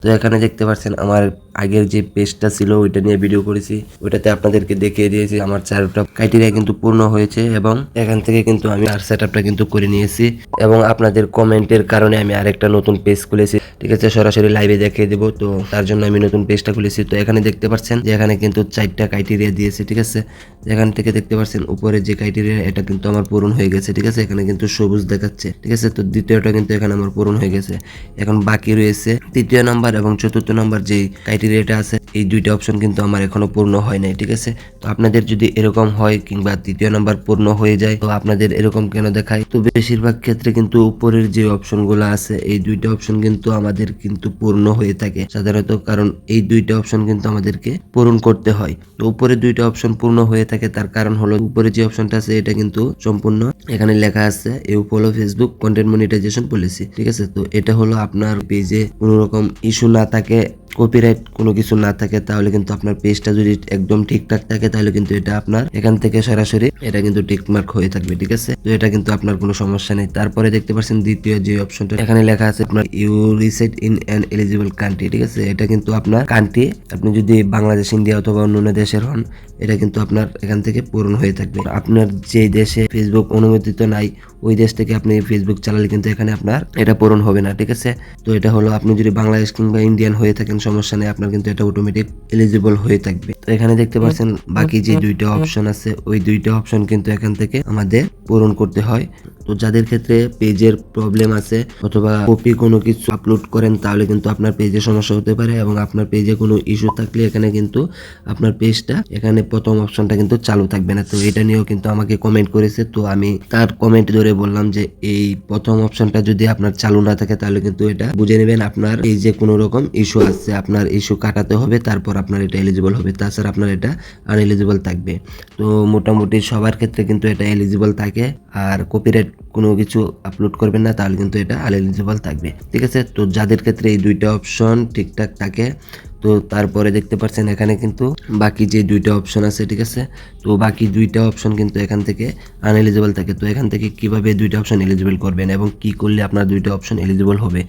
তো এখানে দেখতে পাচ্ছেন আমার আগের যে পেজটা ছিল, ওইটা নিয়ে ভিডিও করেছি। ওইটাতে আপনাদেরকে দেখিয়ে দিয়েছি, আমার চারটা ক্রাইটেরিয়া কিন্তু পূর্ণ হয়েছে এবং এখান থেকে কিন্তু আমি আর সেট কিন্তু করে নিয়েছি এবং আপনাদের কমেন্টের কারণে আমি আরেকটা নতুন পেজ খুলেছি। ঠিক আছে, সরাসরি লাইভে দেখিয়ে দেবো, তো তার জন্য আমি নতুন পেজটা খুলেছি। তো এখানে দেখতে পাচ্ছেন যে এখানে কিন্তু চারটা ক্রাইটেরিয়া দিয়েছে, ঠিক আছে? এখান থেকে দেখতে পাচ্ছেন উপরে যে ক্রাইটেরিয়া এটা কিন্তু আমার পূরণ হয়ে গেছে, ঠিক আছে? এখানে কিন্তু সবুজ দেখাচ্ছে, ঠিক আছে? তো দ্বিতীয়টা কিন্তু এখানে আমার পূরণ হয়ে গেছে। এখন বাকি রয়েছে, তৃতীয় নাম্বার এবং চতুর্থ নাম্বার যেই ক্রাইটেরিয়াটা আছে, এই দুইটা অপশন কিন্তু আমার এখনও পূর্ণ হয় নাই, ঠিক আছে? তো আপনাদের যদি এরকম হয় কিংবা তৃতীয় নাম্বার পূর্ণ হয়ে যায়, তো আপনাদের এরকম কেন দেখায়? তো বেশিরভাগ ক্ষেত্রে কিন্তু উপরের যে অপশনগুলো আছে, এই দুইটা অপশন কিন্তু আমাদের কিন্তু পূর্ণ হয়ে থাকে, সাধারণত কারণ এই দুইটা অপশন কিন্তু আমাদেরকে পূরণ করতে হয়। তো উপরে দুইটা অপশন পূর্ণ হয়ে থাকে, তার কারণ হলো উপরে যে অপশনটা আছে, এটা কিন্তু সম্পূর্ণ এখানে লেখা আছে you follow Facebook content monetisation policy ঠিক আছে? তো এটা হলো আপনার পেজে কোনো রকম ইস্যু না থাকে কপিরাইট কোনো কিছু না থাকে, তাহলে কিন্তু আপনার পেজটা যদি একদম ঠিকঠাক থাকে, তাহলে কিন্তু এটা আপনার এখান থেকে সরাসরি এটা কিন্তু টিকমার্ক হয়ে থাকবে, ঠিক আছে? তো এটা কিন্তু আপনার কোনো সমস্যা নেই। তারপরে দেখতে পাচ্ছেন দ্বিতীয় যে অপশনটা এখানে লেখা আছে আপনার you reside in an eligible country ঠিক আছে? এটা কিন্তু আপনার কান্ট্রি আপনি যদি বাংলাদেশ, ইন্ডিয়া অথবা অন্য দেশের হন, এটা কিন্তু আপনার এখান থেকে পূরণ হয়ে থাকবে। আপনার যে দেশে ফেসবুক অনুমোদিত নাই, ওই দেশ থেকে আপনি ফেসবুক চালালে কিন্তু এখানে আপনার এটা পূরণ হবে না, ঠিক আছে? তো এটা হলো আপনি যদি বাংলাদেশ কিংবা ইন্ডিয়ান হয়ে থাকেন সমস্যা নেই, আপনার কিন্তু এটা অটোমেটিক এলিজিবল হয়ে থাকবে। তো এখানে দেখতে পাচ্ছেন, বাকি যে দুইটা অপশন আছে, ওই দুইটা অপশন কিন্তু এখান থেকে আমাদের পূরণ করতে হয়। তো যাদের ক্ষেত্রে পেজের প্রবলেম আছে অথবা কপি কোনো কিছু আপলোড করেন, তাহলে কিন্তু আপনার পেজে সমস্যা হতে পারে এবং আপনার পেজে কোনো ইস্যু থাকলে এখানে কিন্তু আপনার পেজটা, এখানে প্রথম অপশনটা কিন্তু চালু থাকবে না। তো এটা নিয়েও কিন্তু আমাকে কমেন্ট করেছে। তো আমি তার কমেন্ট ধরে বললাম যে, এই প্রথম অপশনটা যদি আপনার চালু না থাকে, তাহলে কিন্তু এটা বুঝে নেবেন আপনার এই যে কোনো রকম ইস্যু আছে। আপনার ইস্যু কাটাতে হবে, তারপর আপনার এটা এলিজিবল হবে। তাছাড়া আপনার এটা আনএলিজিবল থাকবে। তো মোটামুটি সবার ক্ষেত্রে কিন্তু এটা এলিজিবল থাকে। আর কপিরাইট কোনো কিছু আপলোড করবেন না, তাহলে কিন্তু এটা আনএলিজিবল থাকবে। ঠিক আছে? তো যাদের ক্ষেত্রে এই দুইটা অপশন ঠিকঠাক থাকে, তো তারপরে দেখতে পাচ্ছেন এখানে কিন্তু বাকি যে দুইটা অপশন আছে, ঠিক আছে? তো বাকি দুইটা অপশন কিন্তু এখান থেকে আনএলিজিবল থাকে। তো এখান থেকে কীভাবে দুইটা অপশন এলিজিবল করবেন এবং কি করলে আপনার দুইটা অপশন এলিজিবল হবে?